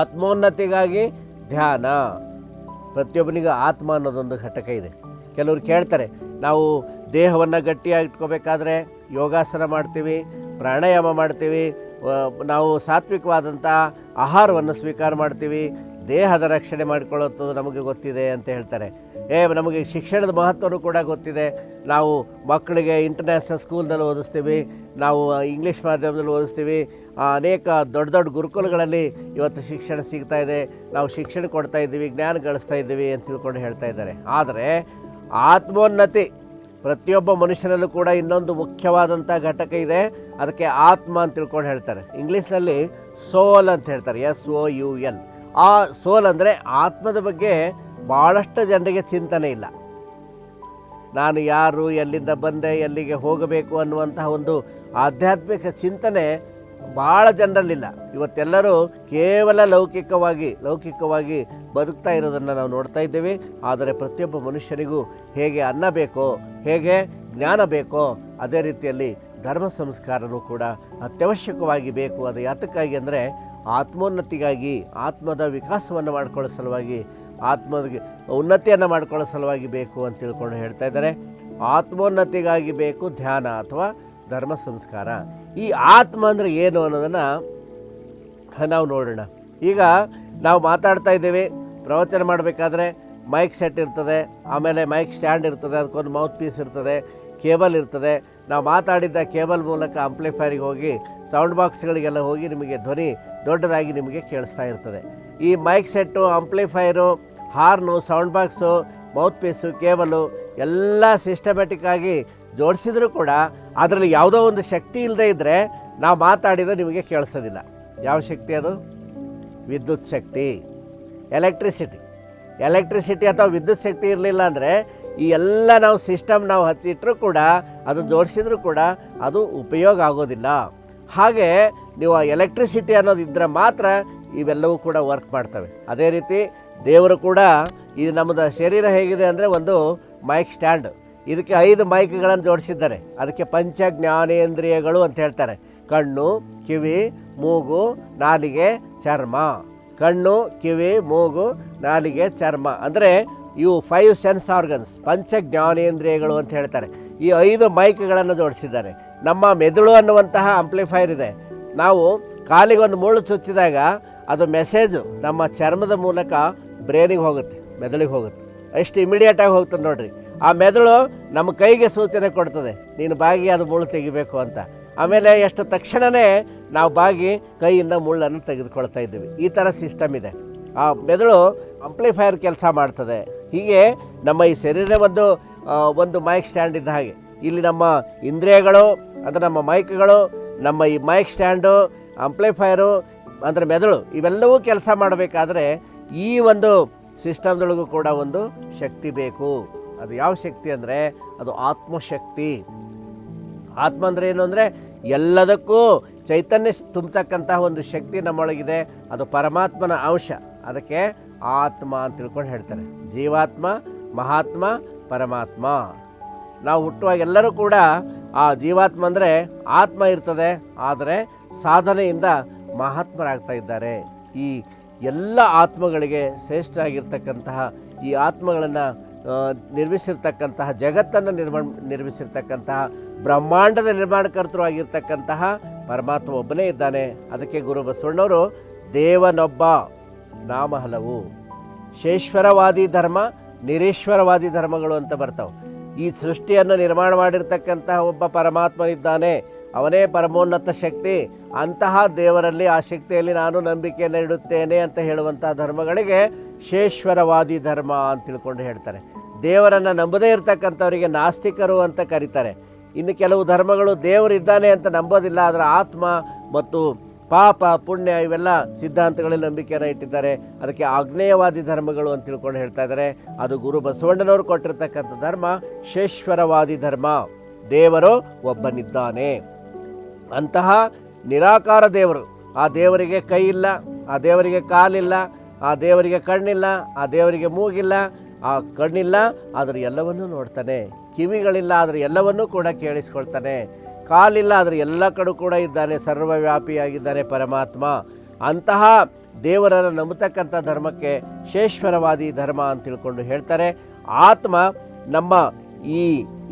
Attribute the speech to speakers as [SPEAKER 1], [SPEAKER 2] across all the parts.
[SPEAKER 1] ಆತ್ಮೋನ್ನತಿಗಾಗಿ ಧ್ಯಾನ. ಪ್ರತಿಯೊಬ್ಬನಿಗೂ ಆತ್ಮ ಅನ್ನೋದೊಂದು ಘಟಕ ಇದೆ. ಕೆಲವರು ಕೇಳ್ತಾರೆ, ನಾವು ದೇಹವನ್ನು ಗಟ್ಟಿಯಾಗಿ ಇಟ್ಕೋಬೇಕಾದ್ರೆ ಯೋಗಾಸನ ಮಾಡ್ತೀವಿ, ಪ್ರಾಣಾಯಾಮ ಮಾಡ್ತೀವಿ ನಾವು ಸಾತ್ವಿಕವಾದಂಥ ಆಹಾರವನ್ನು ಸ್ವೀಕಾರ ಮಾಡ್ತೀವಿ ದೇಹದ ರಕ್ಷಣೆ ಮಾಡಿಕೊಳ್ಳೋದು ನಮಗೆ ಗೊತ್ತಿದೆ ಅಂತ ಹೇಳ್ತಾರೆ. ಏ, ನಮಗೆ ಶಿಕ್ಷಣದ ಮಹತ್ವನೂ ಕೂಡ ಗೊತ್ತಿದೆ. ನಾವು ಮಕ್ಕಳಿಗೆ ಇಂಟರ್ನ್ಯಾಷನಲ್ ಸ್ಕೂಲ್ನಲ್ಲಿ ಓದಿಸ್ತೀವಿ, ನಾವು ಇಂಗ್ಲೀಷ್ ಮಾಧ್ಯಮದಲ್ಲಿ ಓದಿಸ್ತೀವಿ. ಅನೇಕ ದೊಡ್ಡ ದೊಡ್ಡ ಗುರುಕುಲಗಳಲ್ಲಿ ಇವತ್ತು ಶಿಕ್ಷಣ ಸಿಗ್ತಾ ಇದೆ. ನಾವು ಶಿಕ್ಷಣ ಕೊಡ್ತಾ ಇದ್ದೀವಿ, ಜ್ಞಾನ ಗಳಿಸ್ತಾ ಇದ್ದೀವಿ ಅಂತ ತಿಳ್ಕೊಂಡು ಹೇಳ್ತಾ ಇದ್ದಾರೆ. ಆದರೆ ಆತ್ಮೋನ್ನತಿ ಪ್ರತಿಯೊಬ್ಬ ಮನುಷ್ಯನಲ್ಲೂ ಕೂಡ ಇನ್ನೊಂದು ಮುಖ್ಯವಾದಂಥ ಘಟಕ ಇದೆ. ಅದಕ್ಕೆ ಆತ್ಮ ಅಂತ ತಿಳ್ಕೊಂಡು ಹೇಳ್ತಾರೆ. ಇಂಗ್ಲೀಷ್ನಲ್ಲಿ ಸೋಲ್ ಅಂತ ಹೇಳ್ತಾರೆ. ಎಸ್ ಒ ಯು ಎಲ್ ಆ ಸೋಲ್ ಅಂದರೆ ಆತ್ಮದ ಬಗ್ಗೆ ಭಾಳಷ್ಟು ಜನರಿಗೆ ಚಿಂತನೆ ಇಲ್ಲ. ನಾನು ಯಾರು, ಎಲ್ಲಿಂದ ಬಂದೆ, ಎಲ್ಲಿಗೆ ಹೋಗಬೇಕು ಅನ್ನುವಂತಹ ಒಂದು ಆಧ್ಯಾತ್ಮಿಕ ಚಿಂತನೆ ಭಾಳ ಜನರಲ್ಲಿಲ್ಲ. ಇವತ್ತೆಲ್ಲರೂ ಕೇವಲ ಲೌಕಿಕವಾಗಿ ಲೌಕಿಕವಾಗಿ ಬದುಕ್ತಾ ಇರೋದನ್ನು ನಾವು ನೋಡ್ತಾ ಇದ್ದೇವೆ. ಆದರೆ ಪ್ರತಿಯೊಬ್ಬ ಮನುಷ್ಯನಿಗೂ ಹೇಗೆ ಅನ್ನ ಬೇಕೋ, ಹೇಗೆ ಜ್ಞಾನ ಬೇಕೋ, ಅದೇ ರೀತಿಯಲ್ಲಿ ಧರ್ಮ ಸಂಸ್ಕಾರನೂ ಕೂಡ ಅತ್ಯವಶ್ಯಕವಾಗಿ ಬೇಕು. ಅದು ಯಾತಕ್ಕಾಗಿ ಅಂದರೆ ಆತ್ಮೋನ್ನತಿಗಾಗಿ, ಆತ್ಮದ ವಿಕಾಸವನ್ನು ಮಾಡಿಕೊಳ್ಳೋ ಸಲುವಾಗಿ ಆತ್ಮದ ಉನ್ನತಿಯನ್ನು ಮಾಡಿಕೊಳ್ಳೋ ಸಲುವಾಗಿ ಬೇಕು ಅಂತ ತಿಳ್ಕೊಂಡು ಹೇಳ್ತಾ ಇದ್ದಾರೆ. ಆತ್ಮೋನ್ನತಿಗಾಗಿ ಬೇಕು ಧ್ಯಾನ ಅಥವಾ ಧರ್ಮ ಸಂಸ್ಕಾರ. ಈ ಆತ್ಮ ಅಂದರೆ ಏನು ಅನ್ನೋದನ್ನು ನಾವು ನೋಡೋಣ. ಈಗ ನಾವು ಮಾತಾಡ್ತಾ ಇದ್ದೀವಿ, ಪ್ರವಚನ ಮಾಡಬೇಕಾದ್ರೆ ಮೈಕ್ ಸೆಟ್ ಇರ್ತದೆ, ಆಮೇಲೆ ಮೈಕ್ ಸ್ಟ್ಯಾಂಡ್ ಇರ್ತದೆ, ಅದಕ್ಕೊಂದು ಮೌತ್ ಪೀಸ್ ಇರ್ತದೆ ಕೇಬಲ್ ಇರ್ತದೆ. ನಾವು ಮಾತಾಡಿದ್ದ ಕೇಬಲ್ ಮೂಲಕ ಅಂಪ್ಲಿಫೈರಿಗೆ ಹೋಗಿ, ಸೌಂಡ್ ಬಾಕ್ಸ್ಗಳಿಗೆಲ್ಲ ಹೋಗಿ ನಿಮಗೆ ಧ್ವನಿ ದೊಡ್ಡದಾಗಿ ನಿಮಗೆ ಕೇಳಿಸ್ತಾ ಇರ್ತದೆ. ಈ mic set amplifier horn, sound box mouthpiece cable ಎಲ್ಲ ಸಿಸ್ಟಮ್ಯಾಟಿಕ್ಕಾಗಿ ಜೋಡಿಸಿದರೂ ಕೂಡ ಅದರಲ್ಲಿ ಯಾವುದೋ ಒಂದು ಶಕ್ತಿ ಇಲ್ಲದೆ ಇದ್ದರೆ ನಾವು ಮಾತಾಡಿದ ನಿಮಗೆ ಕೇಳಿಸೋದಿಲ್ಲ. ಯಾವ ಶಕ್ತಿ ಅದು? ವಿದ್ಯುತ್ ಶಕ್ತಿ. ಎಲೆಕ್ಟ್ರಿಸಿಟಿ. ಎಲೆಕ್ಟ್ರಿಸಿಟಿ ಅಥವಾ ವಿದ್ಯುತ್ ಶಕ್ತಿ ಇರಲಿಲ್ಲ ಅಂದರೆ ಈ ಎಲ್ಲ ನಾವು ಸಿಸ್ಟಮ್ ನಾವು ಹಚ್ಚಿಟ್ರೂ ಕೂಡ, ಅದು ಜೋಡಿಸಿದ್ರೂ ಕೂಡ ಅದು ಉಪಯೋಗ ಆಗೋದಿಲ್ಲ. ಹಾಗೆ ನೀವು ಎಲೆಕ್ಟ್ರಿಸಿಟಿ ಅನ್ನೋದು ಇದ್ದರೆ ಮಾತ್ರ ಇವೆಲ್ಲವೂ ಕೂಡ ವರ್ಕ್ ಮಾಡ್ತವೆ. ಅದೇ ರೀತಿ ದೇವರು ಕೂಡ ಇದು ನಮ್ಮದು ಶರೀರ ಹೇಗಿದೆ ಅಂದರೆ ಒಂದು ಮೈಕ್ ಸ್ಟ್ಯಾಂಡ್ ಇದಕ್ಕೆ ಐದು ಮೈಕ್ಗಳನ್ನು ಜೋಡಿಸಿದ್ದಾರೆ. ಅದಕ್ಕೆ ಪಂಚ ಜ್ಞಾನೇಂದ್ರಿಯಗಳು ಅಂತ ಹೇಳ್ತಾರೆ. ಕಣ್ಣು, ಕಿವಿ, ಮೂಗು, ನಾಲಿಗೆ ಚರ್ಮ. ಕಣ್ಣು, ಕಿವಿ, ಮೂಗು, ನಾಲಿಗೆ ಚರ್ಮ. ಅಂದರೆ ಇವು ಫೈವ್ ಸೆನ್ಸ್ ಆರ್ಗನ್ಸ್ ಪಂಚ ಜ್ಞಾನೇಂದ್ರಿಯಗಳು ಅಂತ ಹೇಳ್ತಾರೆ. ಈ ಐದು ಮೈಕ್ಗಳನ್ನು ಜೋಡಿಸಿದ್ದಾರೆ. ನಮ್ಮ ಮೆದುಳು ಅನ್ನುವಂತಹ ಅಂಪ್ಲಿಫೈರ್ ಇದೆ. ನಾವು ಕಾಲಿಗೆ ಒಂದು ಮುಳ್ಳು ಚುಚ್ಚಿದಾಗ ಅದು ಮೆಸೇಜು ನಮ್ಮ ಚರ್ಮದ ಮೂಲಕ ಬ್ರೇನಿಗೆ ಹೋಗುತ್ತೆ, ಮೆದುಳಿಗೆ ಹೋಗುತ್ತೆ. ಎಷ್ಟು ಇಮಿಡಿಯೇಟಾಗಿ ಹೋಗ್ತದೆ ನೋಡ್ರಿ. ಆ ಮೆದುಳು ನಮ್ಮ ಕೈಗೆ ಸೂಚನೆ ಕೊಡ್ತದೆ, ನೀನು ಬಾಗಿ ಅದು ಮುಳ್ಳು ತೆಗಿಬೇಕು ಅಂತ. ಆಮೇಲೆ ಎಷ್ಟು ತಕ್ಷಣವೇ ನಾವು ಬಾಗಿ ಕೈಯಿಂದ ಮುಳ್ಳನ್ನು ತೆಗೆದುಕೊಳ್ತಾ ಇದ್ದೀವಿ. ಈ ಥರ ಸಿಸ್ಟಮ್ ಇದೆ. ಆ ಮೆದುಳು ಅಂಪ್ಲಿಫೈರ್ ಕೆಲಸ ಮಾಡ್ತದೆ. ಹೀಗೆ ನಮ್ಮ ಈ ಶರೀರ ಒಂದು ಒಂದು ಮೈಕ್ ಸ್ಟ್ಯಾಂಡ್ ಇದ್ದ ಹಾಗೆ. ಇಲ್ಲಿ ನಮ್ಮ ಇಂದ್ರಿಯಗಳು, ಅಂದರೆ ನಮ್ಮ ಮೈಕ್ಗಳು, ನಮ್ಮ ಈ ಮೈಕ್ ಸ್ಟ್ಯಾಂಡು ಅಂಪ್ಲಿಫೈರು ಅಂದರೆ ಮೆದುಳು ಇವೆಲ್ಲವೂ ಕೆಲಸ ಮಾಡಬೇಕಾದ್ರೆ ಈ ಒಂದು ಸಿಸ್ಟಮ್ದೊಳಗೂ ಕೂಡ ಒಂದು ಶಕ್ತಿ ಬೇಕು. ಅದು ಯಾವ ಶಕ್ತಿ ಅಂದರೆ, ಅದು ಆತ್ಮಶಕ್ತಿ. ಆತ್ಮ ಅಂದರೆ ಏನು ಅಂದರೆ, ಎಲ್ಲದಕ್ಕೂ ಚೈತನ್ಯ ತುಂಬತಕ್ಕಂತಹ ಒಂದು ಶಕ್ತಿ ನಮ್ಮೊಳಗಿದೆ. ಅದು ಪರಮಾತ್ಮನ ಅಂಶ. ಅದಕ್ಕೆ ಆತ್ಮ ಅಂತ ತಿಳ್ಕೊಂಡು ಹೇಳ್ತಾರೆ. ಜೀವಾತ್ಮ, ಮಹಾತ್ಮ, ಪರಮಾತ್ಮ. ನಾವು ಹುಟ್ಟುವಾಗ ಎಲ್ಲರೂ ಕೂಡ ಆ ಜೀವಾತ್ಮ ಅಂದರೆ ಆತ್ಮ ಇರ್ತದೆ, ಆದರೆ ಸಾಧನೆಯಿಂದ ಮಹಾತ್ಮರಾಗ್ತಾ ಇದ್ದಾರೆ. ಈ ಎಲ್ಲ ಆತ್ಮಗಳಿಗೆ ಶ್ರೇಷ್ಠ ಶ್ರೇಷ್ಠರಾಗಿರ್ತಕ್ಕಂತಹ ಈ ಆತ್ಮಗಳನ್ನು ನಿರ್ಮಿಸಿರ್ತಕ್ಕಂತಹ ಜಗತ್ತನ್ನು ನಿರ್ಮಾಣ, ನಿರ್ಮಿಸಿರ್ತಕ್ಕಂತಹ ಬ್ರಹ್ಮಾಂಡದ ನಿರ್ಮಾಣಕರ್ತರು ಆಗಿರ್ತಕ್ಕಂತಹ ಪರಮಾತ್ಮ ಒಬ್ಬನೇ ಇದ್ದಾನೆ. ಅದಕ್ಕೆ ಗುರು ಬಸವಣ್ಣವರು ದೇವನೊಬ್ಬ. ನಾಮ ಹಲವು ಶೇಶ್ವರವಾದಿ ಧರ್ಮ, ನಿರೀಶ್ವರವಾದಿ ಧರ್ಮಗಳು ಅಂತ ಬರ್ತಾವೆ. ಈ ಸೃಷ್ಟಿಯನ್ನು ನಿರ್ಮಾಣ ಮಾಡಿರ್ತಕ್ಕಂತಹ ಒಬ್ಬ ಪರಮಾತ್ಮನಿದ್ದಾನೆ ಅವನೇ ಪರಮೋನ್ನತ ಶಕ್ತಿ. ಅಂತಹ ದೇವರಲ್ಲಿ ಆ ಶಕ್ತಿಯಲ್ಲಿ ನಾನು ನಂಬಿಕೆಯನ್ನು ಇಡುತ್ತೇನೆ ಅಂತ ಹೇಳುವಂತಹ ಧರ್ಮಗಳಿಗೆ ಶೇಶ್ವರವಾದಿ ಧರ್ಮ ಅಂತ ತಿಳ್ಕೊಂಡು ಹೇಳ್ತಾರೆ. ದೇವರನ್ನು ನಂಬದೇ ಇರತಕ್ಕಂಥವರಿಗೆ ನಾಸ್ತಿಕರು ಅಂತ ಕರೀತಾರೆ. ಇನ್ನು ಕೆಲವು ಧರ್ಮಗಳು ದೇವರಿದ್ದಾನೆ ಅಂತ ನಂಬೋದಿಲ್ಲ, ಆದರೆ ಆತ್ಮ ಮತ್ತು ಪಾಪ, ಪುಣ್ಯ ಇವೆಲ್ಲ ಸಿದ್ಧಾಂತಗಳಲ್ಲಿ ನಂಬಿಕೆಯನ್ನು ಇಟ್ಟಿದ್ದಾರೆ. ಅದಕ್ಕೆ ಆಗ್ನೇಯವಾದಿ ಧರ್ಮಗಳು ಅಂತ ತಿಳ್ಕೊಂಡು ಹೇಳ್ತಾ ಇದ್ದಾರೆ. ಅದು ಗುರು ಬಸವಣ್ಣನವರು ಕೊಟ್ಟಿರ್ತಕ್ಕಂಥ ಧರ್ಮ, ಶೇಶ್ವರವಾದಿ ಧರ್ಮ. ದೇವರು ಒಬ್ಬನಿದ್ದಾನೆ. ಅಂತಹ ನಿರಾಕಾರ ದೇವರು, ಆ ದೇವರಿಗೆ ಕೈ ಇಲ್ಲ, ಆ ದೇವರಿಗೆ ಕಾಲಿಲ್ಲ, ಆ ದೇವರಿಗೆ ಕಣ್ಣಿಲ್ಲ, ಆ ದೇವರಿಗೆ ಮೂಗಿಲ್ಲ, ಆ ಕಣ್ಣಿಲ್ಲ, ಆದರೆ ಎಲ್ಲವನ್ನೂ ನೋಡ್ತಾನೆ. ಕಿವಿಗಳಿಲ್ಲ, ಆದರೆ ಎಲ್ಲವನ್ನೂ ಕೂಡ ಕೇಳಿಸ್ಕೊಳ್ತಾನೆ. ಕಾಲಿಲ್ಲ ಆದರೆ ಎಲ್ಲ ಕಡೆ ಕೂಡ ಇದ್ದಾನೆ, ಸರ್ವವ್ಯಾಪಿಯಾಗಿದ್ದಾನೆ ಪರಮಾತ್ಮ. ಅಂತಹ ದೇವರನ್ನು ನಂಬತಕ್ಕಂಥ ಧರ್ಮಕ್ಕೆ ಶೇಶ್ವರವಾದಿ ಧರ್ಮ ಅಂತ ತಿಳ್ಕೊಂಡು ಹೇಳ್ತಾರೆ. ಆತ್ಮ ನಮ್ಮ ಈ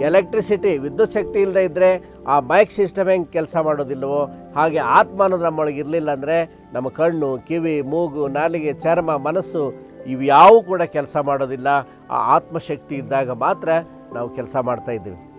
[SPEAKER 1] ಎಲೆಕ್ಟ್ರಿಸಿಟಿ, ವಿದ್ಯುತ್ ಶಕ್ತಿ ಇಲ್ಲದೆ ಇದ್ದರೆ ಆ ಮೈಕ್ ಸಿಸ್ಟಮ್ ಹೆಂಗೆ ಕೆಲಸ ಮಾಡೋದಿಲ್ಲವೋ ಹಾಗೆ ಆತ್ಮ ಅನ್ನೋದು ನಮ್ಮೊಳಗೆ ಇರಲಿಲ್ಲ ಅಂದರೆ ನಮ್ಮ ಕಣ್ಣು, ಕಿವಿ, ಮೂಗು, ನಾಲಿಗೆ, ಚರ್ಮ, ಮನಸ್ಸು ಇವ್ಯಾವು ಕೂಡ ಕೆಲಸ ಮಾಡೋದಿಲ್ಲ. ಆ ಆತ್ಮಶಕ್ತಿ ಇದ್ದಾಗ ಮಾತ್ರ ನಾವು ಕೆಲಸ ಮಾಡ್ತಾ ಇದ್ದೀವಿ.